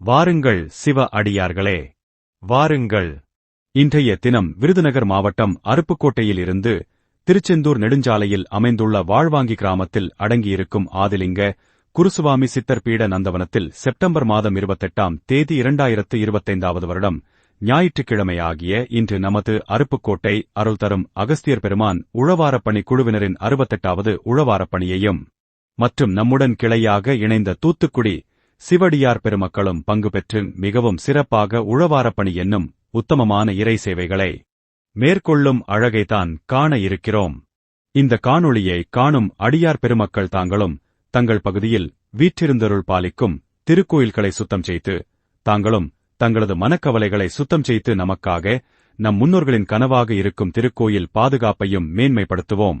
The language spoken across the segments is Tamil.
வாருங்கள் சிவ அடியார்களே. வாருங்கள். இன்றைய தினம் விருதுநகர் மாவட்டம் அருப்புக்கோட்டையில் இருந்து திருச்செந்தூர் நெடுஞ்சாலையில் அமைந்துள்ள வாழ்வாங்கி கிராமத்தில் அடங்கியிருக்கும் ஆதிலிங்க குருசுவாமி சித்தர் பீட நந்தவனத்தில் செப்டம்பர் மாதம் இருபத்தெட்டாம் தேதி இரண்டாயிரத்து இருபத்தைந்தாவது வருடம் ஞாயிற்றுக்கிழமையாகிய இன்று நமது அருப்புக்கோட்டை அருள் தரும் அகஸ்தியர் பெருமான் உழவாரப்பணி குழுவினரின் அறுபத்தெட்டாவது உழவாரப்பணியையும் மற்றும் நம்முடன் கிளையாக இணைந்த தூத்துக்குடி சிவடியார் பெருமக்களும் பங்கு பெற்று மிகவும் சிறப்பாக உழவாரப்பணி என்னும் உத்தமமான இறை சேவைகளை மேற்கொள்ளும் அழகைத்தான் காண இருக்கிறோம். இந்த காணொளியை காணும் அடியார் பெருமக்கள் தாங்களும் தங்கள் பகுதியில் வீற்றிருந்தருள் பாலிக்கும் திருக்கோயில்களை சுத்தம் செய்து தாங்களும் தங்களது மனக்கவலைகளை சுத்தம் செய்து நமக்காக நம் முன்னோர்களின் கனவாக இருக்கும் திருக்கோயில் பாதுகாப்பையும் மேன்மைப்படுத்துவோம்.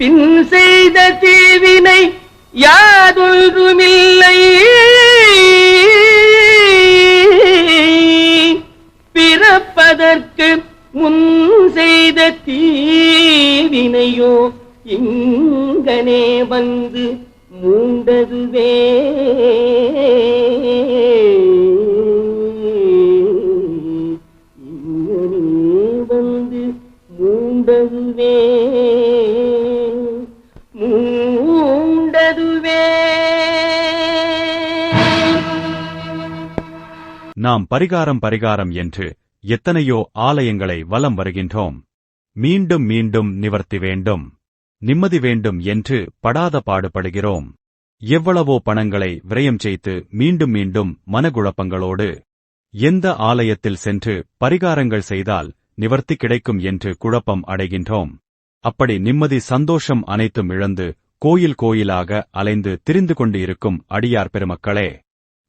பின் செய்த தீவினை யாதொன்றுமில்லை. பிறப்பதற்கு முன் செய்த தீவினையோ இங்கனே வந்து மூண்டதுவே. நாம் பரிகாரம் பரிகாரம் என்று எத்தனையோ ஆலயங்களை வலம் வருகின்றோம். மீண்டும் மீண்டும் நிவர்த்தி வேண்டும். நிம்மதி வேண்டும் என்று படாத பாடுபடுகிறோம். எவ்வளவோ பணங்களை விரயம் செய்து மீண்டும் மீண்டும் மனகுழப்பங்களோடு எந்த ஆலயத்தில் சென்று பரிகாரங்கள் செய்தால் நிவர்த்தி கிடைக்கும் என்று குழப்பம் அடைகின்றோம். அப்படி நிம்மதி சந்தோஷம் அனைத்தும் இழந்து கோயில் கோயிலாக அலைந்து திரிந்து கொண்டு இருக்கும் அடியார் பெருமக்களே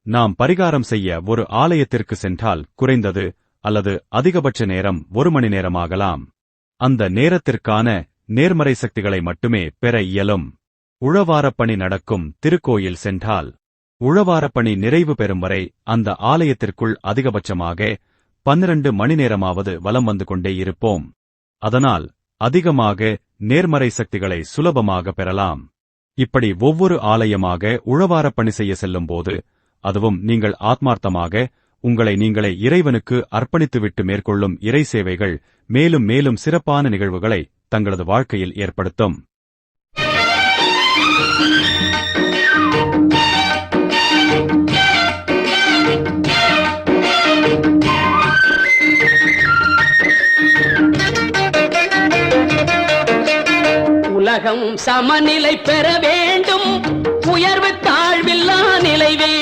நாம் பரிகாரம் செய்ய ஒரு ஆலயத்திற்கு சென்றால் குறைந்தது அல்லது அதிகபட்ச நேரம் ஒரு மணி நேரமாகலாம். அந்த நேரத்திற்கான நேர்மறை சக்திகளை மட்டுமே பெற இயலும். உழவாரப்பணி நடக்கும் திருக்கோயில் சென்றால் உழவாரப்பணி நிறைவு பெறும் வரை அந்த ஆலயத்திற்குள் அதிகபட்சமாக பன்னிரண்டு மணி நேரமாவது வலம் வந்து கொண்டே இருப்போம். அதனால் அதிகமாக நேர்மறை சக்திகளை சுலபமாக பெறலாம். இப்படி ஒவ்வொரு ஆலயமாக உழவாரப்பணி செய்ய செல்லும்போது அதுவும் நீங்கள் ஆத்மார்த்தமாக உங்களை நீங்களே இறைவனுக்கு அர்ப்பணித்துவிட்டு மேற்கொள்ளும் இறை சேவைகள் மேலும் மேலும் சிறப்பான நிகழ்வுகளை தங்களது வாழ்க்கையில் ஏற்படுத்தும். உலகம் சமநிலை பெற வேண்டும். உயர்வு தாழ்வில்லா நிலை வேண்டும்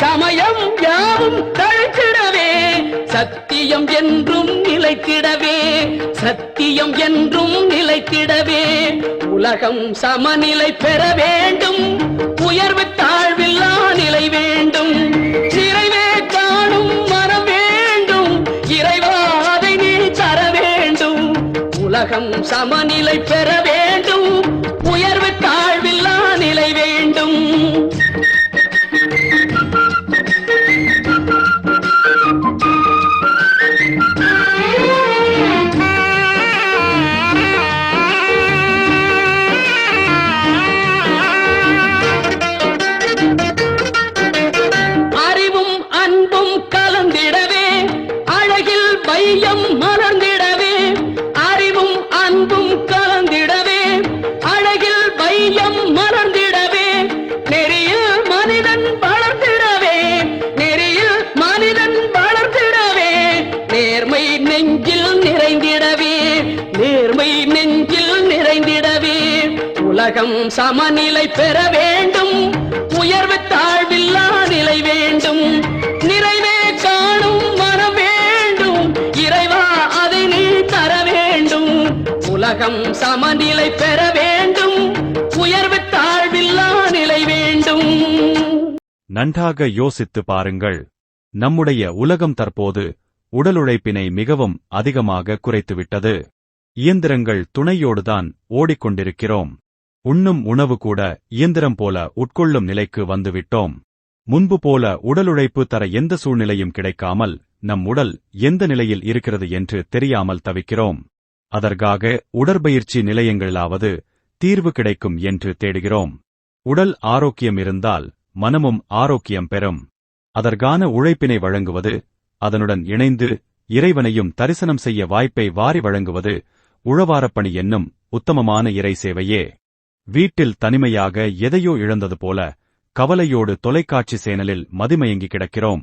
சமயம் யாவும் தழைத்திடவே சத்தியம் என்றும் நிலைத்திடவே சத்தியம் என்றும் நிலைத்திடவே. உலகம் சமநிலை பெற வேண்டும் உயர்வு தாழ்வில்லா நிலை வேண்டும். சிறைவே காணும் மரம் வேண்டும் இறைவாதை நீ தர வேண்டும். உலகம் சமநிலை பெற சமநிலை பெற வேண்டும். உயர்வு தாழ்வில்லா நிலை வேண்டும். நிறைவே காணும் மனம் வேண்டும். இறைவா அதை நீ தர வேண்டும். உலகம் சமநிலை பெற வேண்டும். உயர்வு தாழ்வில்லா நிலை வேண்டும். நன்றாக யோசித்து பாருங்கள். நம்முடைய உலகம் தற்போது உடல் உழைப்பினை மிகவும் அதிகமாக குறைத்துவிட்டது. இயந்திரங்கள் துணையோடுதான் ஓடிக்கொண்டிருக்கிறோம். உண்ணும் உணவு கூட இயந்திரம் போல உட்கொள்ளும் நிலைக்கு வந்துவிட்டோம். முன்பு போல உடலுழைப்பு தர எந்த சூழ்நிலையும் கிடைக்காமல் நம் உடல் எந்த நிலையில் இருக்கிறது என்று தெரியாமல் தவிக்கிறோம். அதற்காக உடற்பயிற்சி நிலையங்களாவது தீர்வு கிடைக்கும் என்று தேடுகிறோம். உடல் ஆரோக்கியம் இருந்தால் மனமும் ஆரோக்கியம் பெறும். அதற்கான உழைப்பினை வழங்குவது அதனுடன் இணைந்து இறைவனையும் தரிசனம் செய்ய வாய்ப்பை வாரி வழங்குவது உழவாரப்பணி என்னும் உத்தமமான இறை சேவையே. வீட்டில் தனிமையாக எதையோ இழந்தது போல கவலையோடு தொலைக்காட்சி சேனலில் மதிமயங்கி கிடக்கிறோம்.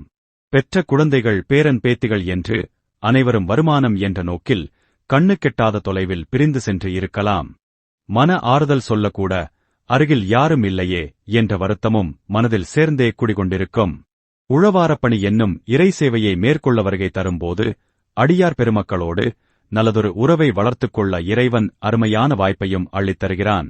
பெற்ற குழந்தைகள் பேரன் பேத்திகள் என்று அனைவரும் வருமானம் என்ற நோக்கில் கண்ணு கெட்டாத தொலைவில் பிரிந்து சென்று இருக்கலாம். மன ஆறுதல் சொல்லக்கூட அருகில் யாரும் இல்லையே என்ற வருத்தமும் மனதில் சேர்ந்தே குடிகொண்டிருக்கும். உழவாரப்பணி என்னும் இறை சேவையை மேற்கொள்ள வருகை தரும்போது அடியார் பெருமக்களோடு நல்லதொரு உறவை வளர்த்துக் கொள்ள இறைவன் அருமையான வாய்ப்பையும் அள்ளித் தருகிறான்.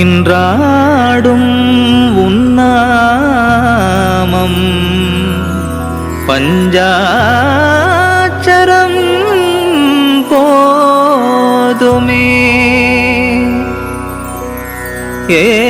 நின்றாடும் உன்னாமம். பஞ்சாச்சரம் போதுமே. ஏ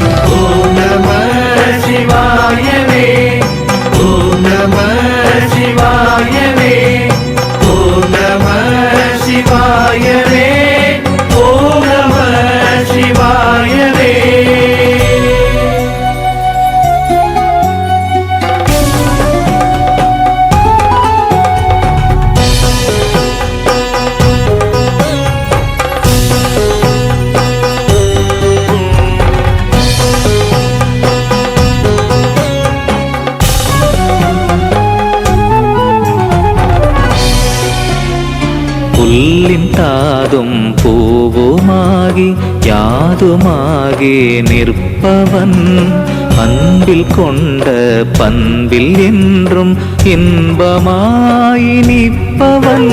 யாதுமாகி நிற்பவன் அன்பில் கொண்ட பண்பில் என்றும் இன்பமாய் நிற்பவன்.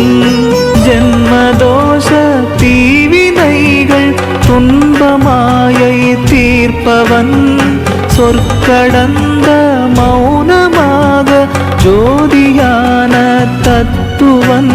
ஜென்மதோஷ தீவினைகள் துன்பமாயை தீர்ப்பவன். சொற்கடந்த மௌனமாக ஜோதியான தத்துவன்.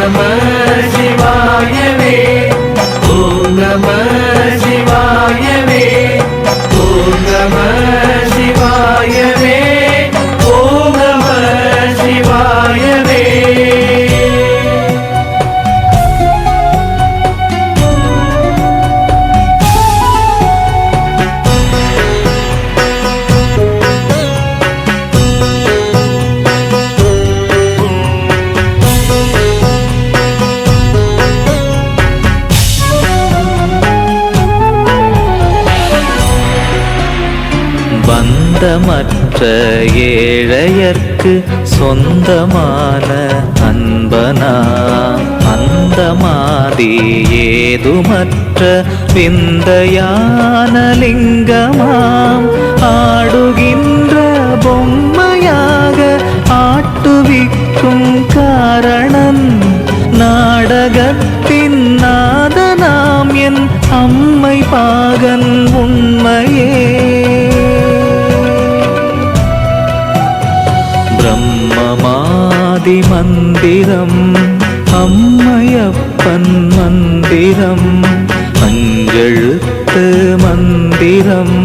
நம சிவாயவே ஓம் நம சிவாயவே ஓம் நம பந்தமற்ற ஏழையர்க்கு சொந்தமான அன்பனா? அந்த மாதி ஏதுமற்ற விந்தையான லிங்கமாம். ஆடுகின்ற பொங்க பிரம்மமாதி மந்திரம் அம்மையப்பன் மந்திரம் அஞ்செழுத்து மந்திரம்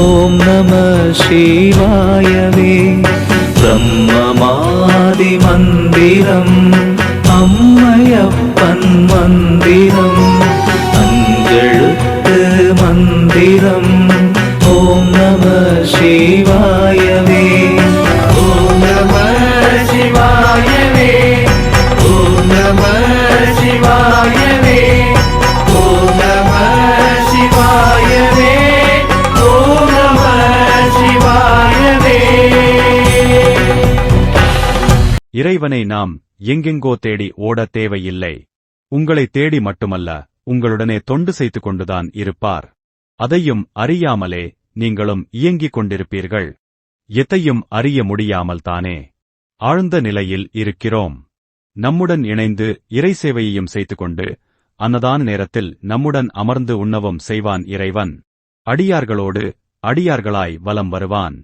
ஓம் நம சிவாயவே பிரம்மமாதி மந்திரம் அம்மையப்பன் மந்திரம் அஞ்செழுத்து மந்திரம் ஓம் தேவனை நாம் எங்கெங்கோ தேடி ஓடத் தேவையில்லை. உங்களை தேடி மட்டுமல்ல உங்களுடனே தொண்டு செய்து கொண்டுதான் இருப்பார். அதையும் அறியாமலே நீங்களும் இயங்கிக் கொண்டிருப்பீர்கள். எதையும் அறிய முடியாமல் தானே ஆழ்ந்த நிலையில் இருக்கிறோம். நம்முடன் இணைந்து இறை சேவையையும் செய்து கொண்டு அன்னதான நேரத்தில் நம்முடன் அமர்ந்து உண்ணவும் செய்வான் இறைவன். அடியார்களோடு அடியார்களாய் வலம் வருவான்.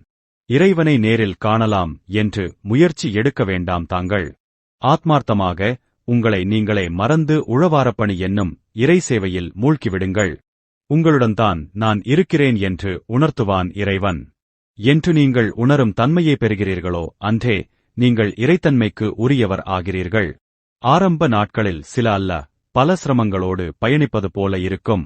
இறைவனை நேரில் காணலாம் என்று முயற்சி எடுக்க வேண்டாம் தாங்கள். ஆத்மார்த்தமாக உங்களை நீங்களே மறந்து உழவாரப்பணி என்னும் இறை சேவையில் மூழ்கிவிடுங்கள். உங்களுடன்தான் நான் இருக்கிறேன் என்று உணர்த்துவான் இறைவன். என்று நீங்கள் உணரும் தன்மையை பெறுகிறீர்களோ அன்றே நீங்கள் இறைத்தன்மைக்கு உரியவர் ஆகிறீர்கள். ஆரம்ப நாட்களில் சில அல்ல பல சிரமங்களோடு பயணிப்பது போல இருக்கும்.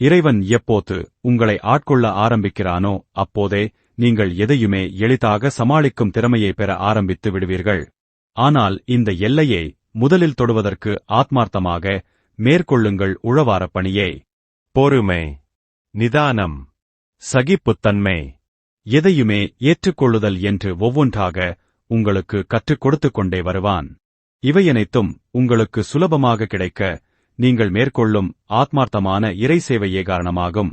இறைவன் எப்போது உங்களை ஆட்கொள்ள ஆரம்பிக்கிறானோ அப்போதே நீங்கள் எதையுமே எளிதாக சமாளிக்கும் திறமையை பெற ஆரம்பித்து விடுவீர்கள். ஆனால் இந்த எல்லையை முதலில் தொடுவதற்கு ஆத்மார்த்தமாக மேற்கொள்ளுங்கள் உழவாரப் பணியே. பொறுமை நிதானம் சகிப்புத்தன்மை எதையுமே ஏற்றுக்கொள்ளுதல் என்று ஒவ்வொன்றாக உங்களுக்கு கற்றுக் கொடுத்துக் கொண்டே வருவான். இவையனைத்தும் உங்களுக்கு சுலபமாக கிடைக்க நீங்கள் மேற்கொள்ளும் ஆத்மார்த்தமான இறை சேவையே காரணமாகும்.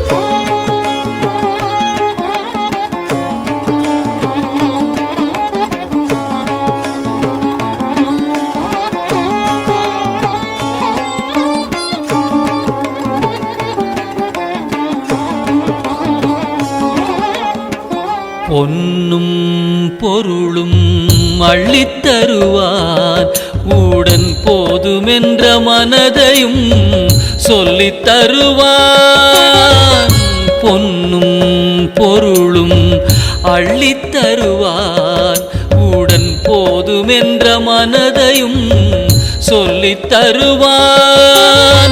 அள்ளித் தருவான் உடன் போதுமென்ற மனதையும் சொல்லித் தருவார் பொன்னும் பொருளும் அள்ளித் தருவான் உடன் போதுமென்ற மனதையும் சொல்லித் தருவார்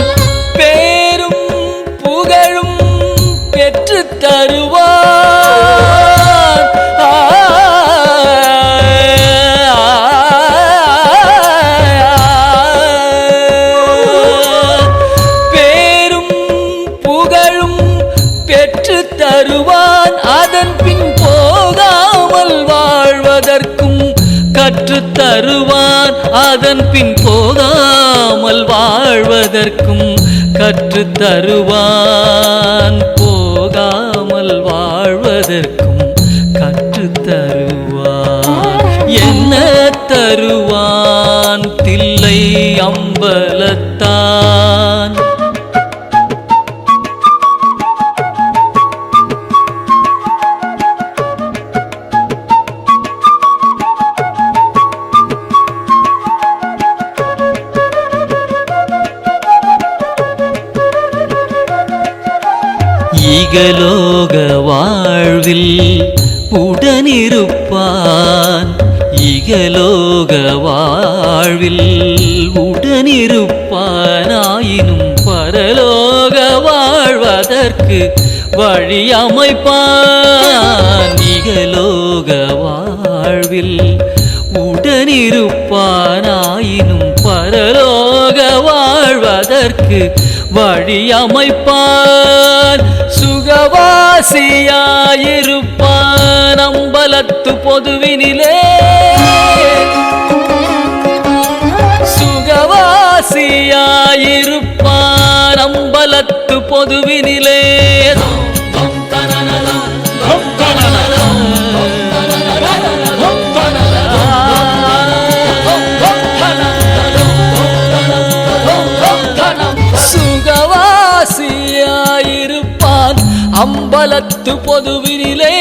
பெற்று தருவார். அதன் பின் போகாமல் வாழ்வதற்கும் கற்றுத் தருவான். போகாமல் வாழ்வதற்கும் கற்றுத் தருவான். என்ன தருவான்? இகலோக வாழ்வில் உடனிருப்பான். இகலோக வாழ்வில் உடனிருப்பானாயினும் பரலோக வாழ்வதற்கு வழி அமைப்பான் இகலோக வாழ்வில் உடனிருப்பானாயினும் பரலோக வாழ்வதற்கு வழி அமைப்பான் சுகவாசியாயிருப்பான் அம்பலத்து பொதுவினிலே. சுகவாசியாயிருப்பான் அம்பலத்து பொதுவினிலே. சுகவாசியாயிருப்பான் அம்பலத்து பொதுவினிலே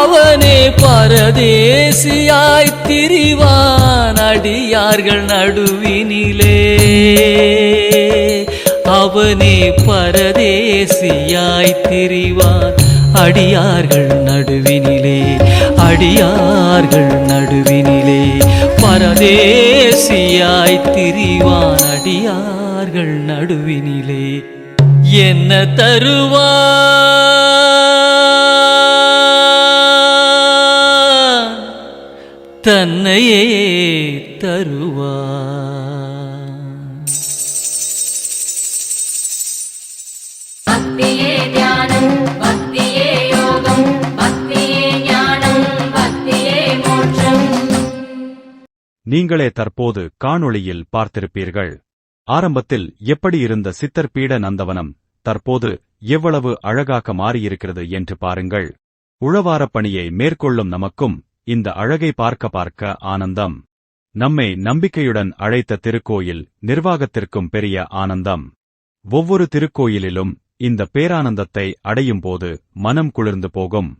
அவனே பரதேசியாய் திரிவான். அடியார்கள் நடுவினிலே அவனே பரதேசியாய் திரிவான். அடியார்கள் நடுவினிலே அடியார்கள் நடுவினிலே பரதேசியாய் திரிவான். அடியார் அடியார்கள் நடுவினிலே. என்ன தருவான் தன்னையே தருவான் பக்தியே தியானம் பக்தியே யோகம் பக்தியே ஞானம் பக்தியே மோட்சம். நீங்களே தற்போது காணொளியில் பார்த்திருப்பீர்கள். ஆரம்பத்தில் எப்படி இருந்த சித்தர் பீட நந்தவனம் தற்போது எவ்வளவு அழகாக மாறியிருக்கிறது என்று பாருங்கள். உழவாரப் பணியை மேற்கொள்ளும் நமக்கும் இந்த அழகை பார்க்க பார்க்க ஆனந்தம். நம்மை நம்பிக்கையுடன் அழைத்த திருக்கோயில் நிர்வாகத்திற்கும் பெரிய ஆனந்தம். ஒவ்வொரு திருக்கோயிலிலும் இந்த பேரானந்தத்தை அடையும் போது மனம் குளிர்ந்து போகும்.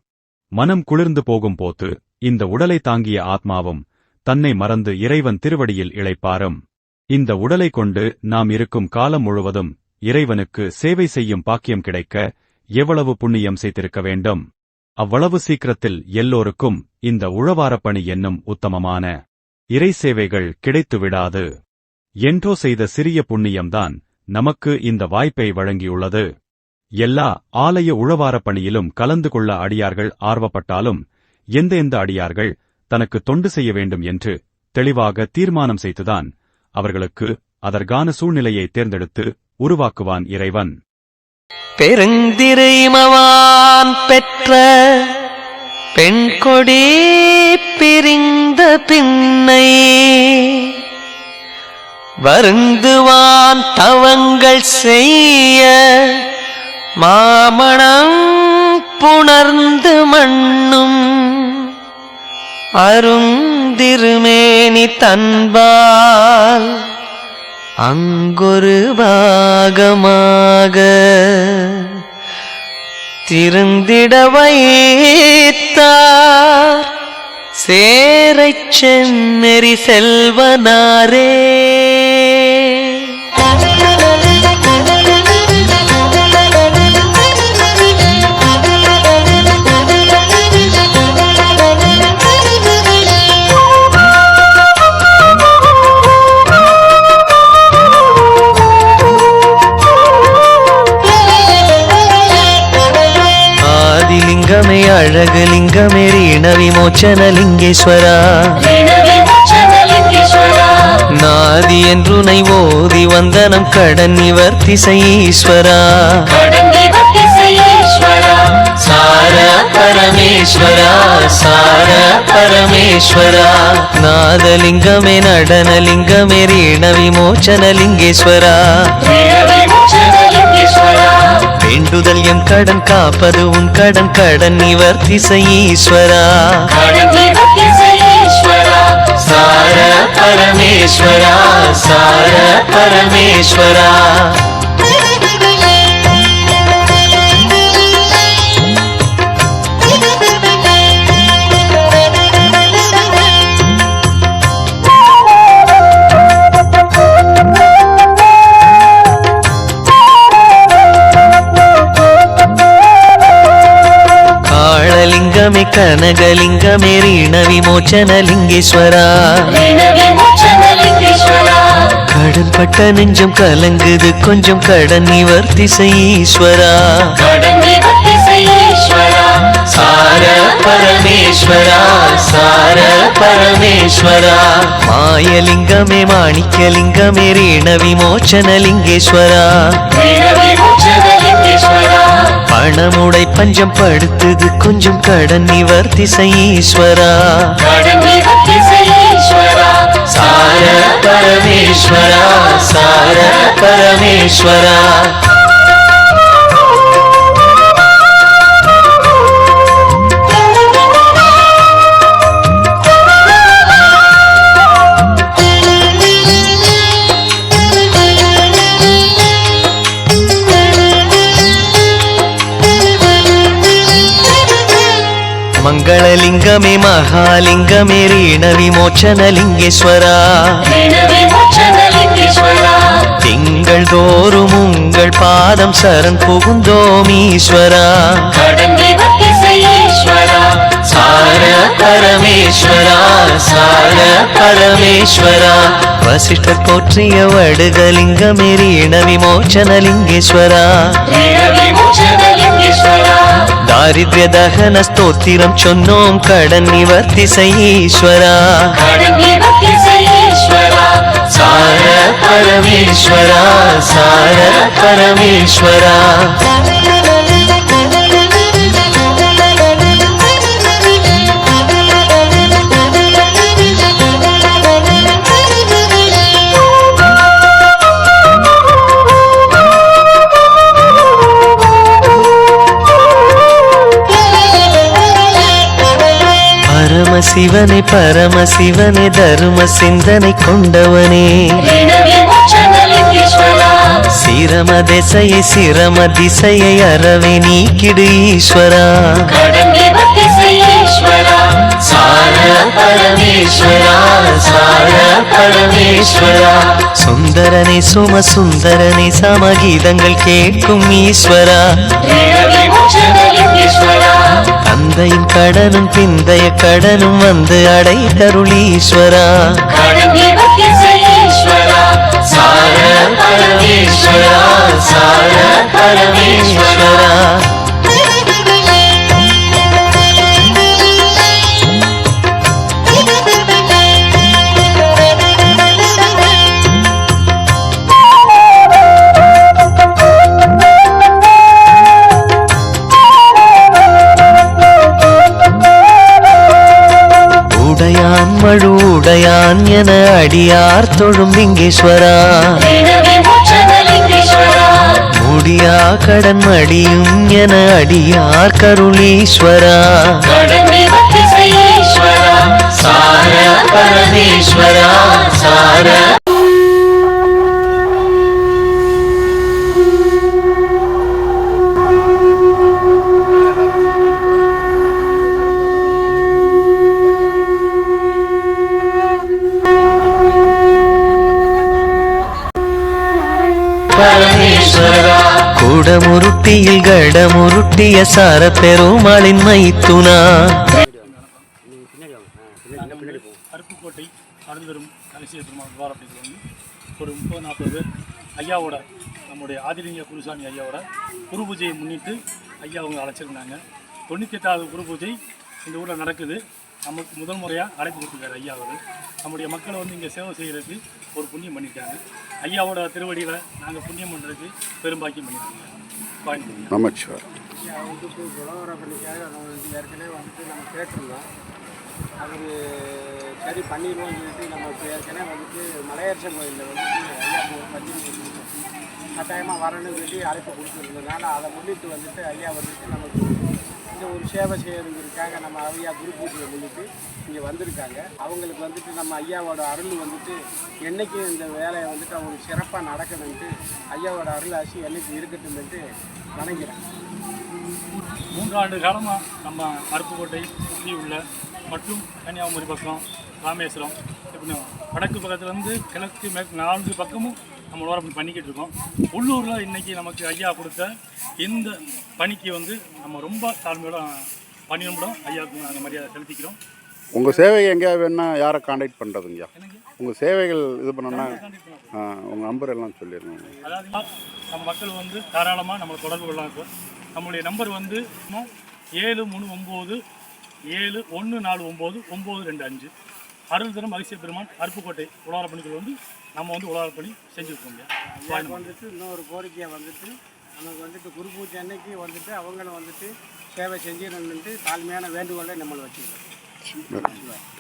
மனம் குளிர்ந்து போகும் போது இந்த உடலை தாங்கிய ஆத்மாவும் தன்னை மறந்து இறைவன் திருவடியில் இளைப்பாரும். இந்த உடலை கொண்டு நாம் இருக்கும் காலம் முழுவதும் இறைவனுக்கு சேவை செய்யும் பாக்கியம் கிடைக்க எவ்வளவு புண்ணியம் செய்திருக்க வேண்டும்? அவ்வளவு சீக்கிரத்தில் எல்லோருக்கும் இந்த உழவாரப்பணி என்னும் உத்தமமான இறை சேவைகள் கிடைத்துவிடாது என்றோ செய்த சிறிய புண்ணியம்தான் நமக்கு இந்த வாய்ப்பை வழங்கியுள்ளது. எல்லா ஆலய உழவாரப் பணியிலும் கலந்து கொள்ள அடியார்கள் ஆர்வப்பட்டாலும் எந்த எந்த அடியார்கள் தனக்கு தொண்டு செய்ய வேண்டும் என்று தெளிவாக தீர்மானம் செய்துதான் அவர்களுக்கு அதற்கான சூழ்நிலையை தேர்ந்தெடுத்து உருவாக்குவான் இறைவன். பெருந்திரைமவான் பெற்ற பெண் கொடி பிரிந்த பின்னை வருந்துவான் தவங்கள் செய்ய மாமணம் புணர்ந்து மண்ணும். அருந்திருமேனி தன்பால் அங்கொரு பாகமாக திருந்திட வைத்தார் சேரை செந்நெறி செல்வனாரே. ஆதிலிங்கமே இணவி மோச்சன லிங்கேஸ்வரா. நாதி என்று என்றுனை ஓதி வந்தனம் கடன் நிவர்த்தி ஈஸ்வரா சார பரமேஸ்வரா சார பரமேஸ்வரா. நாதலிங்கமே நடனலிங்கமேரி இணவி மோச்சன லிங்கேஸ்வரா. என் கடன் காப்பது உன் கடன். கடன் இவர் திசை ஈஸ்வரா சார பரமேஸ்வரா சார பரமேஸ்வரா. காளலிங்கமே கனகலிங்கமே ரீண விமோச்சன கடன் பட்ட நெஞ்சம் கலங்குது கொஞ்சம் கடன் நிவர்த்தி ஈஸ்வரா சார பரமேஸ்வரா சார பரமேஸ்வரா. மாயலிங்கமே மாணிக்கலிங்கமே ரீண விமோச்சன லிங்கேஸ்வரா. பணமுடை பஞ்சம் படுத்தது. கொஞ்சம் கடன் நிவர்த்தி ஈஸ்வரா சார பரமேஸ்வரா சார பரமேஸ்வரா. மங்களலிங்கமே மகாலிங்கமே ரீண விமோச்சன லிங்கேஸ்வரா திங்கள் தோறும் உங்கள் பாதம் சரண் புகுந்தோம் ஈஸ்வரா சார பரமேஸ்வரா சார பரமேஸ்வரா. வசிஷ்டர் போற்றிய வடுகலிங்கமே ரீண விமோச்சன லிங்கேஸ்வரா தாரித்ய தகன ஸ்தோத்திரம் சொன்னோம். கடன் நிவர்த்தி ஈஸ்வரா சார பரமேஸ்வரா சார பரமேஸ்வரா. பரமசிவனே பரமசிவனே தரும சிந்தனை கொண்டவனே. சிரம திசையை சிரம திசையை அறவே நீக்கிடு ஈஸ்வரா. சார சுந்தரனே சும சுந்தரனே சமகீதங்கள் கேட்கும் ஈஸ்வரா. தந்தையின் கடனும் பிந்தைய கடனும் வந்து அடைத்தருளீஸ்வரா சார பரமேஸ்வரா சார பரமேஸ்வரா. உடையான் மழு உடையான் என அடியார் தொழும் லிங்கேஸ்வரா. முடியா கடன் அடியும் என அடியார் கருளீஸ்வரா. சார பரமேஸ்வரா சார பரமேஸ்வரா குடமுருட்டியில் கடமுருட்டிய சார பெருமாளின் மைத்துனா. அருப்புக்கோட்டை அருந்தரும் ரகசிய பெருமாள் துவாரப்படிகள் வந்து ஒரு முப்பது நாற்பது பேர் ஐயாவோட நம்முடைய ஆதிலிங்க குருசாமி ஐயாவோட குரு பூஜையை முன்னிட்டு ஐயா அவங்க அழைச்சிருந்தாங்க. தொண்ணூற்றி எட்டாவது குரு பூஜை இந்த ஊரில் நடக்குது. நமக்கு முதல் முறையாக அழைப்பு கொடுத்துருக்காரு ஐயா அவர். நம்முடைய மக்களை வந்து இங்கே சேவை செய்கிறதுக்கு ஒரு புண்ணியம் பண்ணியிருக்காங்க. ஐயாவோட திருவடியில் நாங்கள் புண்ணியம் பண்ணுறதுக்கு பெரும்பாக்கியம் பண்ணியிருக்காங்க. கோயம்புத்தூர் நமச்சிவார் வந்துட்டு உழவரை பண்ணிக்காக நம்ம வந்து ஏற்கனவே வந்துட்டு நம்ம கேட்டிருந்தோம். அவர் சரி பண்ணிடுவோம்னு சொல்லிட்டு நம்ம இப்போ ஏற்கனவே வந்துட்டு மலையரசன் கோயிலில் வந்துட்டு ஐயா கொடுத்துருக்கோம் கட்டாயமாக வரணும்னு சொல்லி அழைப்பு கொடுத்துருந்ததுனால அதை முன்னிட்டு வந்துட்டு ஐயா வந்துட்டு நமக்கு இந்த ஒரு சேவை செய்யறதுக்காக நம்ம ஐயா குரு பூஜையை முன்னிட்டு இங்கே வந்திருக்காங்க. அவங்களுக்கு வந்துட்டு நம்ம ஐயாவோட அருள் வந்துட்டு என்றைக்கும் இந்த வேலையை வந்துட்டு அவங்களுக்கு சிறப்பாக நடக்கணும்ட்டு ஐயாவோட அருள் ஆசி என்னைக்கு இருக்கட்டும்ன்ட்டு வணங்கிறேன். மூன்றாண்டு காலமாக நம்ம அருப்புக்கோட்டை சுற்றி உள்ள மற்றும் கன்னியாகுமரி பக்கம் ராமேஸ்வரம். இப்படி வடக்கு பக்கத்துலேருந்து கிழக்கு மேற்கு நான்கு பக்கமும் நம்ம உலகம் பண்ணிக்கிட்டு இருக்கோம். உள்ளூரில் இன்றைக்கி நமக்கு ஐயா கொடுத்த இந்த பணிக்கு வந்து நம்ம ரொம்ப தாழ்மையோட பணியும்படும் ஐயாவுக்கு நாங்கள் மரியாதை செலுத்திக்கிறோம். உங்கள் சேவை எங்கேயா வேணா யாரை காண்டாக்ட் பண்ணுறதுங்கய்யா உங்கள் சேவைகள் இது பண்ணணும்னா உங்கள் நம்பர் எல்லாம் சொல்லிடுங்க. அதாவது நம்ம மக்கள் வந்து தாராளமாக நம்மளை தொடர்பு கொள்ளலாம் சார். நம்மளுடைய நம்பர் வந்து ஏழு மூணு ஒம்பது ஏழு ஒன்று நாலு ஒம்பது ஒம்பது ரெண்டு அஞ்சு. அருள் தரும் அதிசய பெருமான் அருப்புக்கோட்டை உலக பணிகள் வந்து நம்ம வந்து உலக பணி செஞ்சுருக்கோங்க ஐயாவுக்கு வந்துட்டு இன்னொரு கோரிக்கையை வந்துட்டு நமக்கு வந்துட்டு குரு பூஜை அன்னைக்கு வந்துட்டு அவங்களும் வந்துட்டு சேவை செஞ்சிடணுன்ட்டு தாழ்மையான வேண்டுகோளை நம்மளை வச்சுக்கிறோம்